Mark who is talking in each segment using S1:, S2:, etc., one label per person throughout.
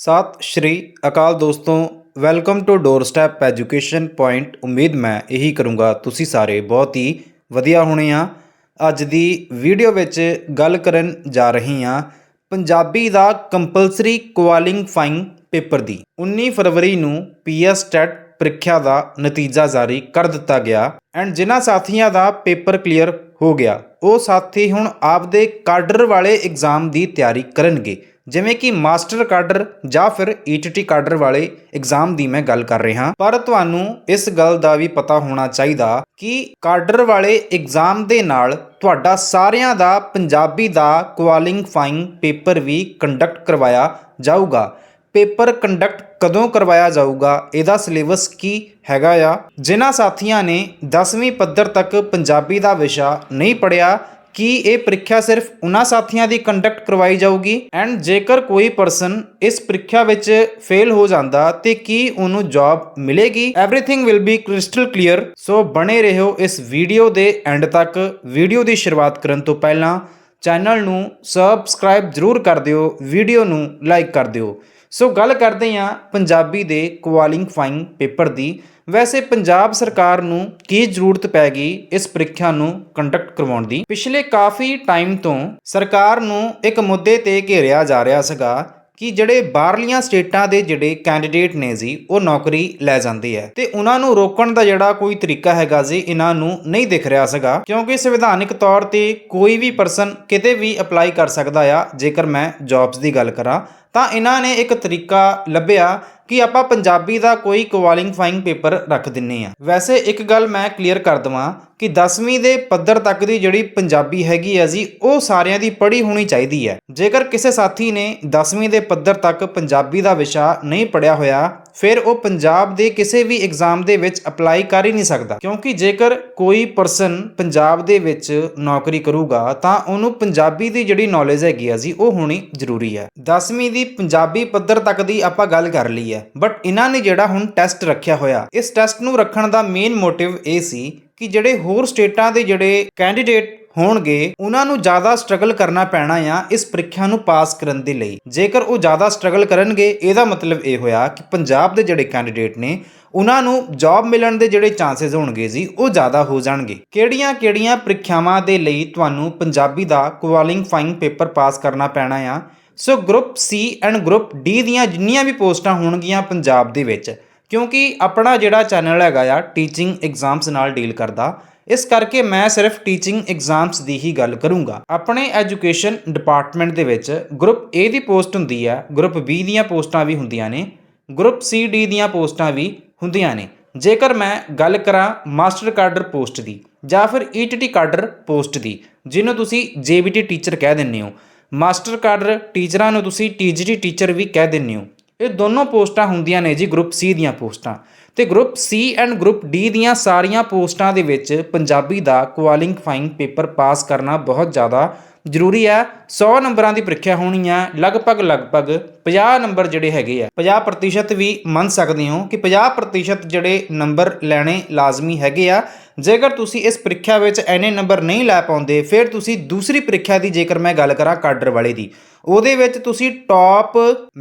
S1: ਸਤਿ ਸ਼੍ਰੀ ਅਕਾਲ ਦੋਸਤੋ welcome to door step education point ਉਮੀਦ ਮੈਂ ਇਹੀ ਕਰੂੰਗਾ, ਤੁਸੀਂ ਸਾਰੇ ਬਹੁਤ ਹੀ ਵਧੀਆ ਹੋਣੇ ਆ। ਅੱਜ ਦੀ ਵੀਡੀਓ ਵਿੱਚ ਗੱਲ ਕਰਨ ਜਾ ਰਹੀ ਹਾਂ ਪੰਜਾਬੀ ਦਾ ਕੰਪਲਸਰੀ ਕੁਆਲੀਫਾਈਂਗ ਪੇਪਰ ਦੀ। 19 ਫਰਵਰੀ ਨੂੰ ਪੀਐਸ ਟੈਟ ਪ੍ਰੀਖਿਆ ਦਾ ਨਤੀਜਾ ਜਾਰੀ ਕਰ ਦਿੱਤਾ ਗਿਆ ਐਂਡ ਜਿਨ੍ਹਾਂ ਸਾਥੀਆਂ ਦਾ ਪੇਪਰ ਕਲੀਅਰ ਹੋ ਗਿਆ, ਉਹ ਸਾਥੀ ਹੁਣ ਆਪਦੇ ਕਾਡਰ ਵਾਲੇ ਐਗਜ਼ਾਮ ਦੀ ਤਿਆਰੀ ਕਰਨਗੇ। ਜਿਵੇਂ ਕਿ ਮਾਸਟਰ ਕਾਡਰ ਜਾਂ ਫਿਰ ਈਟੀਟੀ ਕਾਡਰ ਵਾਲੇ ਐਗਜ਼ਾਮ ਦੀ ਮੈਂ ਗੱਲ ਕਰ ਰਿਹਾ। ਪਰ ਤੁਹਾਨੂੰ ਇਸ ਗੱਲ ਦਾ ਵੀ ਪਤਾ ਹੋਣਾ ਚਾਹੀਦਾ ਕਿ ਕਾਡਰ ਵਾਲੇ ਐਗਜ਼ਾਮ ਦੇ ਨਾਲ ਤੁਹਾਡਾ ਸਾਰਿਆਂ ਦਾ ਪੰਜਾਬੀ ਦਾ ਕੁਆਲੀਫਾਈਂਗ ਪੇਪਰ ਵੀ ਕੰਡਕਟ ਕਰਵਾਇਆ ਜਾਊਗਾ। ਪੇਪਰ ਕੰਡਕਟ ਕਦੋਂ ਕਰਵਾਇਆ ਜਾਊਗਾ, ਇਹਦਾ ਸਿਲੇਬਸ ਕੀ ਹੈਗਾ ਆ? ਜਿਨ੍ਹਾਂ ਸਾਥੀਆਂ ਨੇ 10ਵੀਂ ਪੱਧਰ ਤੱਕ ਪੰਜਾਬੀ ਦਾ ਵਿਸ਼ਾ ਨਹੀਂ ਪੜਿਆ ਕੀ ਇਹ ਪ੍ਰੀਖਿਆ ਸਿਰਫ ਉਹਨਾਂ ਸਾਥੀਆਂ ਦੀ ਕੰਡਕਟ ਕਰਵਾਈ ਜਾਊਗੀ? ਐਂਡ ਜੇਕਰ ਕੋਈ ਪਰਸਨ ਇਸ ਪ੍ਰੀਖਿਆ ਵਿੱਚ ਫੇਲ ਹੋ ਜਾਂਦਾ, ਤੇ ਕੀ ਉਹਨੂੰ ਜੌਬ ਮਿਲੇਗੀ? Everything will be crystal clear so ਬਣੇ ਰਹੋ ਇਸ ਵੀਡੀਓ ਦੇ ਐਂਡ ਤੱਕ। ਵੀਡੀਓ ਦੀ ਸ਼ੁਰੂਆਤ ਕਰਨ ਤੋਂ ਪਹਿਲਾਂ ਚੈਨਲ ਨੂੰ ਸਬਸਕ੍ਰਾਈਬ ਜ਼ਰੂਰ ਕਰ ਦਿਓ। ਵੀਡੀਓ ਨੂੰ ਲਾਈਕ ਕਰ ਦਿਓ। ਸੋ ਗੱਲ ਕਰਦੇ ਹਾਂ ਪੰਜਾਬੀ ਦੇ ਕੁਆਲੀਫਾਈਂਗ ਪੇਪਰ ਦੀ। ਵੈਸੇ ਪੰਜਾਬ ਸਰਕਾਰ ਨੂੰ ਕੀ ਜ਼ਰੂਰਤ ਪੈ ਗਈ ਇਸ ਪ੍ਰੀਖਿਆ ਨੂੰ ਕੰਡਕਟ ਕਰਵਾਉਣ ਦੀ? ਪਿਛਲੇ ਕਾਫੀ ਟਾਈਮ ਤੋਂ ਸਰਕਾਰ ਨੂੰ ਇੱਕ ਮੁੱਦੇ ਤੇ ਘੇਰਿਆ ਜਾ ਰਿਹਾ ਸੀਗਾ ਕਿ ਜਿਹੜੇ ਬਾਹਰਲੀਆਂ ਸਟੇਟਾਂ ਦੇ ਜਿਹੜੇ ਕੈਂਡੀਡੇਟ ਨੇ ਜੀ, ਉਹ ਨੌਕਰੀ ਲੈ ਜਾਂਦੇ ਆ। ਤੇ ਉਹਨਾਂ ਨੂੰ ਰੋਕਣ ਦਾ ਜਿਹੜਾ ਕੋਈ ਤਰੀਕਾ ਹੈਗਾ ਜੀ, ਇਹਨਾਂ ਨੂੰ ਨਹੀਂ ਦਿਖ ਰਿਹਾ ਸੀਗਾ। ਕਿਉਂਕਿ ਸੰਵਿਧਾਨਿਕ ਤੌਰ ਤੇ ਕੋਈ ਵੀ ਪਰਸਨ ਕਿਤੇ ਵੀ ਅਪਲਾਈ ਕਰ ਸਕਦਾ ਆ, ਜੇਕਰ ਮੈਂ ਜੌਬਸ ਦੀ ਗੱਲ ਕਰਾਂ ਤਾਂ ਇਹਨਾਂ ਨੇ ਇੱਕ ਤਰੀਕਾ ਲੱਭਿਆ ਕਿ ਆਪਾਂ ਪੰਜਾਬੀ ਦਾ ਕੋਈ ਕੁਆਲੀਫਾਈਂਗ ਪੇਪਰ ਰੱਖ ਦਿੰਨੇ ਆ। ਵੈਸੇ ਇੱਕ ਗੱਲ ਮੈਂ ਕਲੀਅਰ ਕਰ ਦਵਾਂ ਕਿ 10ਵੀਂ ਦੇ ਪੱਧਰ ਤੱਕ ਦੀ ਜਿਹੜੀ ਪੰਜਾਬੀ ਹੈਗੀ ਆ ਜੀ, ਉਹ ਸਾਰਿਆਂ ਦੀ ਪੜ੍ਹੀ ਹੋਣੀ ਚਾਹੀਦੀ ਹੈ ਜੇਕਰ ਕਿਸੇ ਸਾਥੀ ਨੇ 10ਵੀਂ ਦੇ ਪੱਧਰ ਤੱਕ ਪੰਜਾਬੀ ਦਾ ਵਿਸ਼ਾ ਨਹੀਂ ਪੜਿਆ ਹੋਇਆ ਫਿਰ ਉਹ ਪੰਜਾਬ ਦੇ ਕਿਸੇ ਵੀ ਐਗਜ਼ਾਮ ਦੇ ਵਿੱਚ ਅਪਲਾਈ ਕਰ ਹੀ ਨਹੀਂ ਸਕਦਾ। ਕਿਉਂਕਿ ਜੇਕਰ ਕੋਈ ਪਰਸਨ ਪੰਜਾਬ ਦੇ ਵਿੱਚ ਨੌਕਰੀ ਕਰੂਗਾ, ਤਾਂ ਉਹਨੂੰ ਪੰਜਾਬੀ ਦੀ ਜਿਹੜੀ ਨੌਲੇਜ ਹੈਗੀ ਆ ਜੀ, ਉਹ ਹੋਣੀ ਜ਼ਰੂਰੀ ਹੈ 10ਵੀਂ ਦੀ ਪੰਜਾਬੀ ਪੱਧਰ ਤੱਕ ਦੀ ਆਪਾਂ ਗੱਲ ਕਰ ਲਈ ਹੈ ਬਟ ਇਹਨਾਂ ਨੇ ਜਿਹੜਾ ਹੁਣ ਟੈਸਟ ਰੱਖਿਆ ਹੋਇਆ, ਇਸ ਟੈਸਟ ਨੂੰ ਰੱਖਣ ਦਾ ਮੇਨ ਮੋਟਿਵ ਇਹ ਸੀ ਕਿ ਜਿਹੜੇ ਹੋਰ ਸਟੇਟਾਂ ਦੇ ਜਿਹੜੇ ਕੈਂਡੀਡੇਟ ਹੋਣਗੇ, ਉਹਨਾਂ ਨੂੰ ਜ਼ਿਆਦਾ ਸਟਰਗਲ ਕਰਨਾ ਪੈਣਾ ਆ ਇਸ ਪ੍ਰੀਖਿਆ ਨੂੰ ਪਾਸ ਕਰਨ ਦੇ ਲਈ। ਜੇਕਰ ਉਹ ਜ਼ਿਆਦਾ ਸਟਰਗਲ ਕਰਨਗੇ, ਇਹਦਾ ਮਤਲਬ ਇਹ ਹੋਇਆ ਕਿ ਪੰਜਾਬ ਦੇ ਜਿਹੜੇ ਕੈਂਡੀਡੇਟ ਨੇ, ਉਹਨਾਂ ਨੂੰ ਜੌਬ ਮਿਲਣ ਦੇ ਜਿਹੜੇ ਚਾਂਸਸ ਹੋਣਗੇ ਜੀ, ਉਹ ਜ਼ਿਆਦਾ ਹੋ ਜਾਣਗੇ। ਕਿਹੜੀਆਂ-ਕਿਹੜੀਆਂ ਪ੍ਰੀਖਿਆਵਾਂ ਦੇ ਲਈ ਤੁਹਾਨੂੰ ਪੰਜਾਬੀ ਦਾ ਕੁਆਲੀਫਾਈਂਗ ਪੇਪਰ ਪਾਸ ਕਰਨਾ ਪੈਣਾ ਆ? So group C and group D ਦੀਆਂ ਜਿੰਨੀਆਂ ਵੀ ਪੋਸਟਾਂ ਹੋਣਗੀਆਂ ਪੰਜਾਬ ਦੇ ਵਿੱਚ, ਕਿਉਂਕਿ ਆਪਣਾ ਜਿਹੜਾ ਚੈਨਲ ਹੈਗਾ ਆ ਟੀਚਿੰਗ ਐਗਜ਼ਾਮਸ ਨਾਲ ਡੀਲ ਕਰਦਾ ਇਸ ਕਰਕੇ ਮੈਂ ਸਿਰਫ ਟੀਚਿੰਗ ਐਗਜ਼ਾਮਸ ਦੀ ਹੀ ਗੱਲ ਕਰੂੰਗਾ। ਆਪਣੇ ਐਜੂਕੇਸ਼ਨ ਡਿਪਾਰਟਮੈਂਟ ਦੇ ਵਿੱਚ ਗਰੁੱਪ A ਦੀ ਪੋਸਟ ਹੁੰਦੀ ਹੈ ਗਰੁੱਪ B ਦੀਆਂ ਪੋਸਟਾਂ ਵੀ ਹੁੰਦੀਆਂ ਨੇ ਗਰੁੱਪ C, D ਦੀਆਂ ਪੋਸਟਾਂ ਵੀ ਹੁੰਦੀਆਂ ਨੇ। ਜੇਕਰ ਮੈਂ ਗੱਲ ਕਰਾਂ ਮਾਸਟਰ ਕਾਡਰ ਪੋਸਟ ਦੀ ਜਾਂ ਫਿਰ ETT ਕਾਡਰ ਪੋਸਟ ਦੀ, ਜਿਹਨੂੰ ਤੁਸੀਂ JBT ਟੀਚਰ ਕਹਿ ਦਿੰਦੇ ਹੋ, ਮਾਸਟਰ ਕਾਡਰ ਟੀਚਰਾਂ ਨੂੰ ਤੁਸੀਂ TGT ਟੀਚਰ ਵੀ ਕਹਿ ਦਿੰਦੇ ਹੋ। ਇਹ ਦੋਨੋਂ ਪੋਸਟਾਂ ਹੁੰਦੀਆਂ ਨੇ ਜੀ ਗਰੁੱਪ C ਦੀਆਂ ਪੋਸਟਾਂ। ਤੇ group C and group D ਦੀਆਂ ਸਾਰੀਆਂ ਪੋਸਟਾਂ ਦੇ ਵਿੱਚ ਪੰਜਾਬੀ ਦਾ ਕੁਆਲੀਫਾਈਂਗ ਪੇਪਰ ਪਾਸ ਕਰਨਾ ਬਹੁਤ ਜ਼ਿਆਦਾ ਜ਼ਰੂਰੀ ਹੈ। 100 ਨੰਬਰਾਂ ਦੀ ਪ੍ਰੀਖਿਆ ਹੋਣੀ ਹੈ। ਲਗਭਗ ਲਗਭਗ 50 ਨੰਬਰ ਜਿਹੜੇ ਹੈਗੇ ਆ 50% ਵੀ ਮੰਨ ਸਕਦੇ ਹੋ ਕਿ 50% ਜਿਹੜੇ ਨੰਬਰ ਲੈਣੇ ਲਾਜ਼ਮੀ ਹੈਗੇ ਆ। ਜੇਕਰ ਤੁਸੀਂ ਇਸ ਪ੍ਰੀਖਿਆ ਵਿੱਚ ਐਨੇ ਨੰਬਰ ਨਹੀਂ ਲੈ ਪਾਉਂਦੇ, ਫਿਰ ਤੁਸੀਂ ਦੂਸਰੀ ਪ੍ਰੀਖਿਆ ਦੀ ਜੇਕਰ ਮੈਂ ਗੱਲ ਕਰਾਂ ਕਾਡਰ ਵਾਲੇ ਦੀ। ਉਹਦੇ ਵਿੱਚ ਤੁਸੀਂ ਟੌਪ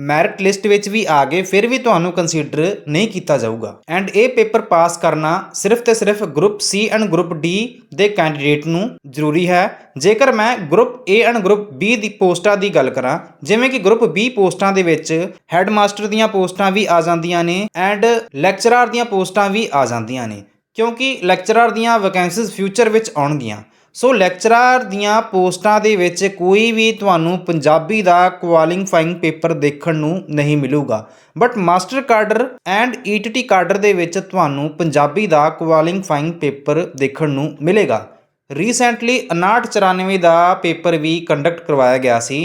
S1: ਮੈਰਿਟ ਲਿਸਟ ਵਿੱਚ ਵੀ ਆ ਗਏ, ਫਿਰ ਵੀ ਤੁਹਾਨੂੰ ਕੰਸੀਡਰ ਨਹੀਂ ਕੀਤਾ ਜਾਊਗਾ। ਐਂਡ ਇਹ ਪੇਪਰ ਪਾਸ ਕਰਨਾ ਸਿਰਫ ਤੇ ਸਿਰਫ group C and group D ਦੇ ਕੈਂਡੀਡੇਟ ਨੂੰ ਜ਼ਰੂਰੀ ਹੈ। ਜੇਕਰ ਮੈਂ group A and group B ਦੀ ਪੋਸਟਾਂ ਦੀ ਗੱਲ ਕਰਾਂ, ਜਿਵੇਂ ਕਿ ਗਰੁੱਪ B ਪੋਸਟਾਂ ਦੇ ਵਿੱਚ ਹੈਡਮਾਸਟਰ ਦੀਆਂ ਪੋਸਟਾਂ ਵੀ ਆ ਜਾਂਦੀਆਂ ਨੇ ਐਂਡ ਲੈਕਚਰਰ ਦੀਆਂ ਪੋਸਟਾਂ ਵੀ ਆ ਜਾਂਦੀਆਂ ਨੇ, ਕਿਉਂਕਿ ਲੈਕਚਰਰ ਦੀਆਂ ਵੈਕੈਂਸੀਜ਼ ਫਿਊਚਰ ਵਿੱਚ ਆਉਣਗੀਆਂ। ਸੋ ਲੈਕਚਰਰ ਦੀਆਂ ਪੋਸਟਾਂ ਦੇ ਵਿੱਚ ਕੋਈ ਵੀ ਤੁਹਾਨੂੰ ਪੰਜਾਬੀ ਦਾ ਕੁਆਲੀਫਾਈਂਗ ਪੇਪਰ ਦੇਖਣ ਨੂੰ ਨਹੀਂ ਮਿਲੂਗਾ। But master cadre and ETT cadre ਦੇ ਵਿੱਚ ਤੁਹਾਨੂੰ ਪੰਜਾਬੀ ਦਾ ਕੁਆਲੀਫਾਈਂਗ ਪੇਪਰ ਦੇਖਣ ਨੂੰ ਮਿਲੇਗਾ। ਰੀਸੈਂਟਲੀ 5994 ਦਾ ਪੇਪਰ ਵੀ ਕੰਡਕਟ ਕਰਵਾਇਆ ਗਿਆ ਸੀ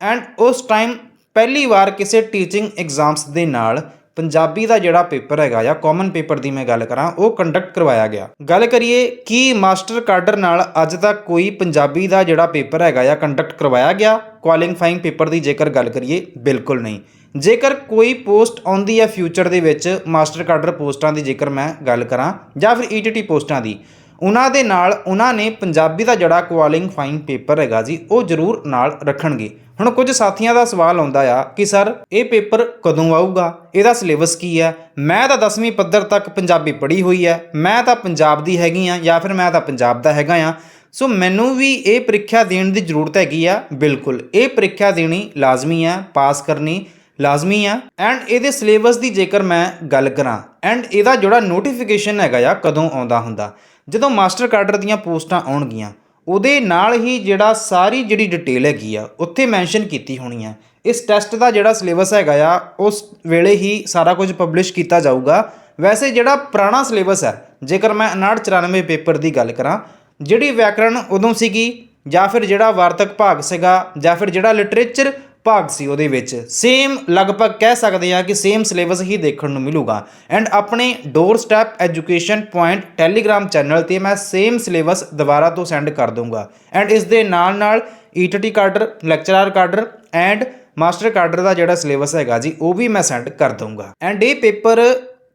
S1: ਐਂਡ ਉਸ ਟਾਈਮ ਪਹਿਲੀ ਵਾਰ ਕਿਸੇ ਟੀਚਿੰਗ ਐਗਜ਼ਾਮਸ ਦੇ ਨਾਲ ਪੰਜਾਬੀ ਦਾ ਜਿਹੜਾ ਪੇਪਰ ਹੈਗਾ ਜਾਂ ਕਾਮਨ ਪੇਪਰ ਦੀ ਮੈਂ ਗੱਲ ਕਰਾਂ, ਉਹ ਕੰਡਕਟ ਕਰਵਾਇਆ ਗਿਆ। ਗੱਲ ਕਰੀਏ ਕਿ ਮਾਸਟਰ ਕਾਡਰ ਨਾਲ ਅੱਜ ਤੱਕ ਕੋਈ ਪੰਜਾਬੀ ਦਾ ਜਿਹੜਾ ਪੇਪਰ ਹੈਗਾ ਜਾਂ ਕੰਡਕਟ ਕਰਵਾਇਆ ਗਿਆ? ਕੁਆਲੀਫਾਈਂਗ ਪੇਪਰ ਦੀ ਜੇਕਰ ਗੱਲ ਕਰੀਏ, ਬਿਲਕੁਲ ਨਹੀਂ। ਜੇਕਰ ਕੋਈ ਪੋਸਟ ਆਉਂਦੀ ਹੈ ਫਿਊਚਰ ਦੇ ਵਿੱਚ, ਮਾਸਟਰ ਕਾਡਰ ਪੋਸਟਾਂ ਦੀ ਜੇਕਰ ਮੈਂ ਗੱਲ ਕਰਾਂ ਜਾਂ ਫਿਰ ਈਟੀਟੀ ਪੋਸਟਾਂ ਦੀ ਉਹਨਾਂ ਦੇ ਨਾਲ ਉਹਨਾਂ ਨੇ ਪੰਜਾਬੀ ਦਾ ਜਿਹੜਾ ਕੁਆਲੀਫਾਈਂਗ ਪੇਪਰ ਹੈਗਾ ਜੀ, ਉਹ ਜ਼ਰੂਰ ਨਾਲ ਰੱਖਣਗੇ। ਹੁਣ ਕੁਝ ਸਾਥੀਆਂ ਦਾ ਸਵਾਲ ਆਉਂਦਾ ਆ ਕਿ ਸਰ, ਇਹ ਪੇਪਰ ਕਦੋਂ ਆਊਗਾ? ਇਹਦਾ ਸਿਲੇਬਸ ਕੀ ਹੈ? ਮੈਂ ਤਾਂ 10ਵੀਂ ਪੱਧਰ ਤੱਕ ਪੰਜਾਬੀ ਪੜ੍ਹੀ ਹੋਈ ਹੈ। ਮੈਂ ਤਾਂ ਪੰਜਾਬ ਦੀ ਹੈਗੀ ਆ ਜਾਂ ਫਿਰ ਮੈਂ ਤਾਂ ਪੰਜਾਬ ਦਾ ਹੈਗਾ ਆ ਸੋ ਮੈਨੂੰ ਵੀ ਇਹ ਪ੍ਰੀਖਿਆ ਦੇਣ ਦੀ ਜ਼ਰੂਰਤ ਹੈਗੀ ਆ। ਬਿਲਕੁਲ, ਇਹ ਪ੍ਰੀਖਿਆ ਦੇਣੀ ਲਾਜ਼ਮੀ ਆ, ਪਾਸ ਕਰਨੀ ਲਾਜ਼ਮੀ ਆ। ਐਂਡ ਇਹਦੇ ਸਿਲੇਬਸ ਦੀ ਜੇਕਰ ਮੈਂ ਗੱਲ ਕਰਾਂ, ਐਂਡ ਇਹਦਾ ਜਿਹੜਾ ਨੋਟੀਫਿਕੇਸ਼ਨ ਹੈਗਾ ਆ, ਕਦੋਂ ਆਉਂਦਾ ਹੁੰਦਾ? ਜਦੋਂ ਮਾਸਟਰ ਕਾਡਰ ਦੀਆਂ ਪੋਸਟਾਂ ਆਉਣਗੀਆਂ, ਉਹਦੇ ਨਾਲ ਹੀ ਜਿਹੜਾ ਸਾਰੀ ਜਿਹੜੀ ਡਿਟੇਲ ਹੈਗੀ ਆ, ਉੱਥੇ ਮੈਂਸ਼ਨ ਕੀਤੀ ਹੋਣੀ ਆ। ਇਸ ਟੈਸਟ ਦਾ ਜਿਹੜਾ ਸਿਲੇਬਸ ਹੈਗਾ ਆ, ਉਸ ਵੇਲੇ ਹੀ ਸਾਰਾ ਕੁਝ ਪਬਲਿਸ਼ ਕੀਤਾ ਜਾਊਗਾ। ਵੈਸੇ ਜਿਹੜਾ ਪੁਰਾਣਾ ਸਿਲੇਬਸ ਹੈ ਜੇਕਰ ਮੈਂ 5994 ਪੇਪਰ ਦੀ ਗੱਲ ਕਰਾਂ, ਜਿਹੜੀ ਵਿਆਕਰਣ ਉਦੋਂ ਸੀਗੀ ਜਾਂ ਫਿਰ ਜਿਹੜਾ ਵਾਰਤਕ ਭਾਗ ਸੀਗਾ ਜਾਂ ਫਿਰ ਜਿਹੜਾ ਲਿਟਰੇਚਰ ਭਾਗ ਸੀ ਉਹਦੇ ਵਿੱਚ। ਸੇਮ ਲਗਭਗ ਕਹਿ ਸਕਦੇ ਆ ਕਿ ਸੇਮ ਸਿਲੇਬਸ ਹੀ ਦੇਖਣ ਨੂੰ ਮਿਲੂਗਾ। ਐਂਡ ਆਪਣੇ door step education point telegram channel ਤੇ ਮੈਂ ਸੇਮ ਸਿਲੇਬਸ ਦੁਬਾਰਾ ਤੋਂ ਸੈਂਡ ਕਰ ਦੂੰਗਾ ਐਂਡ ਇਸ ਦੇ ਨਾਲ ਨਾਲ ETT cadre lecturer cadre and master cadre ਦਾ ਜਿਹੜਾ ਸਿਲੇਬਸ ਹੈਗਾ ਜੀ, ਉਹ ਵੀ ਮੈਂ ਸੈਂਡ ਕਰ ਦੂੰਗਾ ਐਂਡ ਇਹ ਪੇਪਰ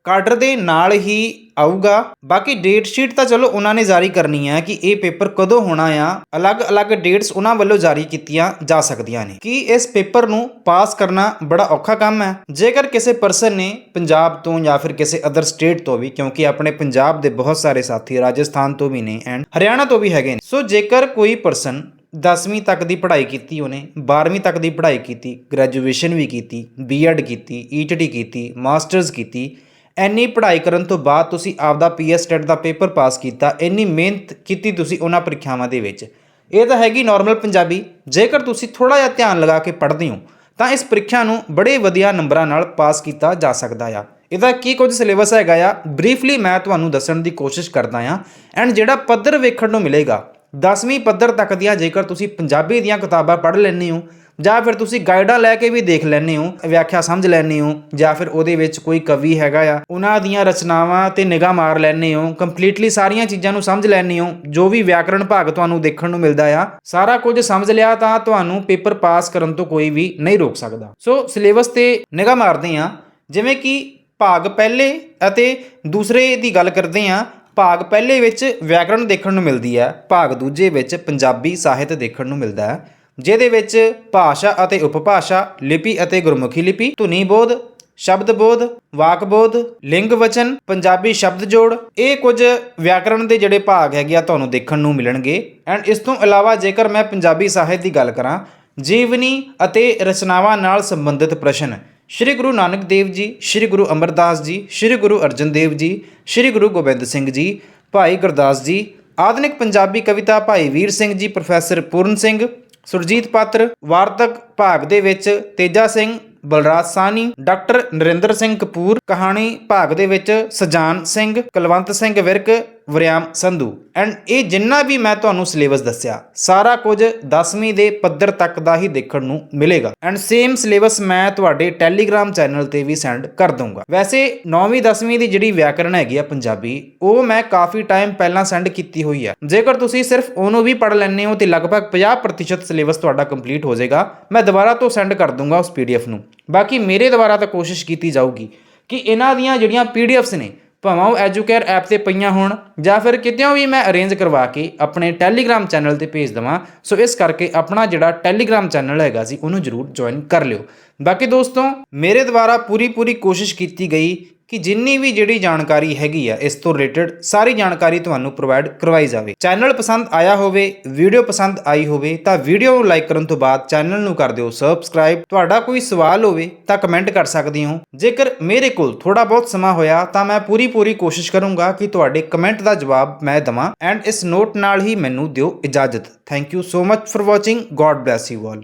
S1: ਕਾਡਰ ਦੇ ਨਾਲ ਹੀ ਆਊਗਾ। ਬਾਕੀ ਡੇਟ ਸ਼ੀਟ ਤਾਂ ਚਲੋ ਉਹਨਾਂ ਨੇ ਜਾਰੀ ਕਰਨੀ ਹੈ ਕਿ ਇਹ ਪੇਪਰ ਕਦੋਂ ਹੋਣਾ ਆ। ਅਲੱਗ-ਅਲੱਗ ਡੇਟਸ ਉਹਨਾਂ ਵੱਲੋਂ ਜਾਰੀ ਕੀਤੀਆਂ ਜਾ ਸਕਦੀਆਂ ਨੇ। ਕਿ ਇਸ ਪੇਪਰ ਨੂੰ ਪਾਸ ਕਰਨਾ ਬੜਾ ਔਖਾ ਕੰਮ ਹੈ? ਜੇਕਰ ਕਿਸੇ ਪਰਸਨ ਨੇ ਪੰਜਾਬ ਤੋਂ ਜਾਂ ਫਿਰ ਕਿਸੇ ਅਦਰ ਸਟੇਟ ਤੋਂ ਵੀ, ਕਿਉਂਕਿ ਆਪਣੇ ਪੰਜਾਬ ਦੇ ਬਹੁਤ ਸਾਰੇ ਸਾਥੀ ਰਾਜਸਥਾਨ ਤੋਂ ਵੀ ਨੇ ਐਂਡ ਹਰਿਆਣਾ ਤੋਂ ਵੀ ਹੈਗੇ ਨੇ। ਸੋ ਜੇਕਰ ਕੋਈ ਪਰਸਨ 10ਵੀਂ ਤੱਕ ਦੀ ਪੜ੍ਹਾਈ ਕੀਤੀ ਉਹਨੇ 12ਵੀਂ ਤੱਕ ਦੀ ਪੜ੍ਹਾਈ ਕੀਤੀ ਗ੍ਰੈਜੂਏਸ਼ਨ ਵੀ ਕੀਤੀ ਬੀਐਡ ਕੀਤੀ ਈਟੀਟੀ ਕੀਤੀ ਮਾਸਟਰਸ ਕੀਤੀ ਇੰਨੀ ਪੜ੍ਹਾਈ ਕਰਨ ਤੋਂ ਬਾਅਦ ਤੁਸੀਂ ਆਪਦਾ ਪੀਐਸ ਟੈਟ ਦਾ ਪੇਪਰ ਪਾਸ ਕੀਤਾ, ਇੰਨੀ ਮਿਹਨਤ ਕੀਤੀ ਤੁਸੀਂ ਉਹਨਾਂ ਪ੍ਰੀਖਿਆਵਾਂ ਦੇ ਵਿੱਚ। ਇਹ ਤਾਂ ਹੈਗੀ ਨਾਰਮਲ ਪੰਜਾਬੀ। ਜੇਕਰ ਤੁਸੀਂ ਥੋੜਾ ਜਿਹਾ ਧਿਆਨ ਲਗਾ ਕੇ ਪੜ੍ਹਦੇ ਹੋ, ਤਾਂ ਇਸ ਪ੍ਰੀਖਿਆ ਨੂੰ ਬੜੇ ਵਧੀਆ ਨੰਬਰਾਂ ਨਾਲ ਪਾਸ ਕੀਤਾ ਜਾ ਸਕਦਾ ਆ। ਇਹਦਾ ਕੀ ਕੁਝ ਸਿਲੇਬਸ ਹੈਗਾ ਆ, ਬਰੀਫਲੀ ਮੈਂ ਤੁਹਾਨੂੰ ਦੱਸਣ ਦੀ ਕੋਸ਼ਿਸ਼ ਕਰਦਾ ਆ। ਐਂਡ ਜਿਹੜਾ ਪੱਧਰ ਵੇਖਣ ਨੂੰ ਮਿਲੇਗਾ 10ਵੀਂ ਪੱਧਰ ਤੱਕ ਦੀਆਂ ਜੇਕਰ ਤੁਸੀਂ ਪੰਜਾਬੀ ਦੀਆਂ ਕਿਤਾਬਾਂ ਪੜ੍ਹ ਲੈਂਦੇ ਹੋ, ਜਾਂ ਫਿਰ ਤੁਸੀਂ ਗਾਈਡਾਂ ਲੈ ਕੇ ਵੀ ਦੇਖ ਲੈਂਦੇ ਹੋ, ਵਿਆਖਿਆ ਸਮਝ ਲੈਂਦੇ ਹੋ, ਜਾਂ ਫਿਰ ਉਹਦੇ ਵਿੱਚ ਕੋਈ ਕਵੀ ਹੈਗਾ ਆ, ਉਹਨਾਂ ਦੀਆਂ ਰਚਨਾਵਾਂ ਤੇ ਨਿਗਾਹ ਮਾਰ ਲੈਂਦੇ ਹੋ ਕੰਪਲੀਟਲੀ ਸਾਰੀਆਂ ਚੀਜ਼ਾਂ ਨੂੰ ਸਮਝ ਲੈਂਦੇ ਹੋ, ਜੋ ਵੀ ਵਿਆਕਰਣ ਭਾਗ ਤੁਹਾਨੂੰ ਦੇਖਣ ਨੂੰ ਮਿਲਦਾ ਆ, ਸਾਰਾ ਕੁਝ ਸਮਝ ਲਿਆ ਤਾਂ ਤੁਹਾਨੂੰ ਪੇਪਰ ਪਾਸ ਕਰਨ ਤੋਂ ਕੋਈ ਵੀ ਨਹੀਂ ਰੋਕ ਸਕਦਾ। ਸੋ ਸਿਲੇਬਸ ਤੇ ਨਿਗਾਹ ਮਾਰਦੇ ਆ ਜਿਵੇਂ ਕਿ ਭਾਗ ਪਹਿਲੇ ਅਤੇ ਦੂਸਰੇ ਦੀ ਗੱਲ ਕਰਦੇ ਆ ਭਾਗ ਪਹਿਲੇ ਵਿੱਚ ਵਿਆਕਰਣ ਦੇਖਣ ਨੂੰ ਮਿਲਦੀ ਹੈ, ਭਾਗ ਦੂਜੇ ਵਿੱਚ ਪੰਜਾਬੀ ਸਾਹਿਤ ਦੇਖਣ ਨੂੰ ਮਿਲਦਾ ਹੈ, ਜਿਹਦੇ ਵਿੱਚ ਭਾਸ਼ਾ ਅਤੇ ਉਪਭਾਸ਼ਾ, ਲਿਪੀ ਅਤੇ ਗੁਰਮੁਖੀ ਲਿਪੀ, ਧੁਨੀ ਬੋਧ, ਸ਼ਬਦ ਬੋਧ, ਵਾਕ ਬੋਧ, ਲਿੰਗ ਵਚਨ, ਪੰਜਾਬੀ ਸ਼ਬਦ ਜੋੜ, ਇਹ ਕੁਝ ਵਿਆਕਰਣ ਦੇ ਜਿਹੜੇ ਭਾਗ ਹੈਗੇ ਆ ਤੁਹਾਨੂੰ ਦੇਖਣ ਨੂੰ ਮਿਲਣਗੇ। ਐਂਡ ਇਸ ਤੋਂ ਇਲਾਵਾ ਜੇਕਰ ਮੈਂ ਪੰਜਾਬੀ ਸਾਹਿਤ ਦੀ ਗੱਲ ਕਰਾਂ, ਜੀਵਨੀ ਅਤੇ ਰਚਨਾਵਾਂ ਨਾਲ ਸੰਬੰਧਿਤ ਪ੍ਰਸ਼ਨ ਸ਼੍ਰੀ ਗੁਰੂ ਨਾਨਕ ਦੇਵ ਜੀ, ਸ਼੍ਰੀ ਗੁਰੂ ਅਮਰਦਾਸ ਜੀ, ਸ਼੍ਰੀ ਗੁਰੂ ਅਰਜਨ ਦੇਵ ਜੀ, ਸ਼੍ਰੀ ਗੁਰੂ ਗੋਬਿੰਦ ਸਿੰਘ ਜੀ, ਭਾਈ ਗੁਰਦਾਸ ਜੀ, ਆਧੁਨਿਕ ਪੰਜਾਬੀ ਕਵਿਤਾ ਭਾਈ ਵੀਰ ਸਿੰਘ ਜੀ, ਪ੍ਰੋਫੈਸਰ ਪੂਰਨ ਸਿੰਘ, ਸੁਰਜੀਤ ਪਾਤਰ, ਵਾਰਤਕ ਭਾਗ ਦੇ ਵਿੱਚ ਤੇਜਾ ਸਿੰਘ, ਬਲਰਾਜ ਸਾਨੀ ਡਾਕਟਰ ਨਰਿੰਦਰ ਸਿੰਘ ਕਪੂਰ, ਕਹਾਣੀ ਭਾਗ ਦੇ ਵਿੱਚ ਸਜਾਨ ਸਿੰਘ, ਕੁਲਵੰਤ ਸਿੰਘ ਵਿਰਕ ਵਰਿਆਮ ਸੰਧੂ। ਐਂਡ ਇਹ ਜਿੰਨਾ ਵੀ ਮੈਂ ਤੁਹਾਨੂੰ ਸਿਲੇਬਸ ਦੱਸਿਆ, ਸਾਰਾ ਕੁਝ 10ਵੀਂ ਦੇ ਪੱਧਰ ਤੱਕ ਦਾ ਹੀ ਦੇਖਣ ਨੂੰ ਮਿਲੇਗਾ। ਐਂਡ ਸੇਮ ਸਿਲੇਬਸ ਮੈਂ ਤੁਹਾਡੇ ਟੈਲੀਗ੍ਰਾਮ ਚੈਨਲ ਤੇ ਵੀ ਸੈਂਡ ਕਰ ਦਊਂਗਾ। ਵੈਸੇ 9ਵੀਂ 10ਵੀਂ ਦੀ ਜਿਹੜੀ ਵਿਆਕਰਣ ਹੈਗੀ ਆ ਪੰਜਾਬੀ, ਉਹ ਮੈਂ ਕਾਫੀ ਟਾਈਮ ਪਹਿਲਾਂ ਸੈਂਡ ਕੀਤੀ ਹੋਈ ਹੈ ਜੇਕਰ ਤੁਸੀਂ ਸਿਰਫ ਉਹਨੂੰ ਵੀ ਪੜ੍ਹ ਲੈਂਦੇ ਹੋ ਤੇ ਲਗਭਗ 50% ਸਿਲੇਬਸ ਤੁਹਾਡਾ ਕੰਪਲੀਟ ਹੋ ਜਾਏਗਾ, ਮੈਂ ਦੁਬਾਰਾ ਤੋਂ ਸੈਂਡ ਕਰ ਦੂੰਗਾ ਉਸ ਪੀਡੀਐਫ ਨੂੰ। ਬਾਕੀ ਮੇਰੇ ਦੁਆਰਾ ਤਾਂ ਕੋਸ਼ਿਸ਼ ਕੀਤੀ ਜਾਊਗੀ ਕਿ ਇਹਨਾਂ ਦੀਆਂ ਜਿਹੜੀਆਂ ਪੀਡੀਐਫਸ ਨੇ ਭਾਵੇਂ ਉਹ ਐਜੂਕੇਅਰ ਐਪ ਤੇ ਪਈਆਂ ਹੋਣ, ਜਾਂ ਫਿਰ ਕਿਤੇੋਂ ਵੀ ਮੈਂ ਅਰੇਂਜ ਕਰਵਾ ਕੇ ਆਪਣੇ ਟੈਲੀਗ੍ਰਾਮ ਚੈਨਲ ਤੇ ਭੇਜ ਦਵਾਂ, ਸੋ ਇਸ ਕਰਕੇ ਆਪਣਾ ਜਿਹੜਾ ਟੈਲੀਗ੍ਰਾਮ ਚੈਨਲ ਹੈਗਾ ਸੀ, ਉਹਨੂੰ ਜਰੂਰ ਜੁਆਇਨ ਕਰ ਲਿਓ। ਬਾਕੀ ਦੋਸਤੋ, ਮੇਰੇ ਦੁਆਰਾ ਪੂਰੀ ਪੂਰੀ ਕੋਸ਼ਿਸ਼ ਕੀਤੀ ਗਈ ਕਿ ਜਿੰਨੀ ਵੀ ਜਿਹੜੀ ਜਾਣਕਾਰੀ ਹੈਗੀ ਆ, ਇਸ ਤੋਂ ਰਿਲੇਟਡ ਸਾਰੀ ਜਾਣਕਾਰੀ ਤੁਹਾਨੂੰ ਪ੍ਰੋਵਾਈਡ ਕਰਵਾਈ ਜਾਵੇ। ਚੈਨਲ ਪਸੰਦ ਆਇਆ ਹੋਵੇ ਵੀਡੀਓ ਪਸੰਦ ਆਈ ਹੋਵੇ, ਤਾਂ ਵੀਡੀਓ ਨੂੰ ਲਾਈਕ ਕਰਨ ਤੋਂ ਬਾਅਦ ਚੈਨਲ ਨੂੰ ਕਰ ਦਿਓ ਸਬਸਕ੍ਰਾਈਬ ਤੁਹਾਡਾ ਕੋਈ ਸਵਾਲ ਹੋਵੇ, ਤਾਂ ਕਮੈਂਟ ਕਰ ਸਕਦੇ ਹੋ। ਜੇਕਰ ਮੇਰੇ ਕੋਲ ਥੋੜਾ ਬਹੁਤ ਸਮਾਂ ਹੋਇਆ, ਤਾਂ ਮੈਂ ਪੂਰੀ ਪੂਰੀ ਕੋਸ਼ਿਸ਼ ਕਰੂੰਗਾ ਕਿ ਤੁਹਾਡੇ ਕਮੈਂਟ ਦਾ ਜਵਾਬ ਮੈਂ ਦਵਾਂ। ਐਂਡ ਇਸ ਨੋਟ ਨਾਲ ਹੀ ਮੈਨੂੰ ਦਿਓ ਇਜਾਜ਼ਤ। Thank you so much for watching god bless you all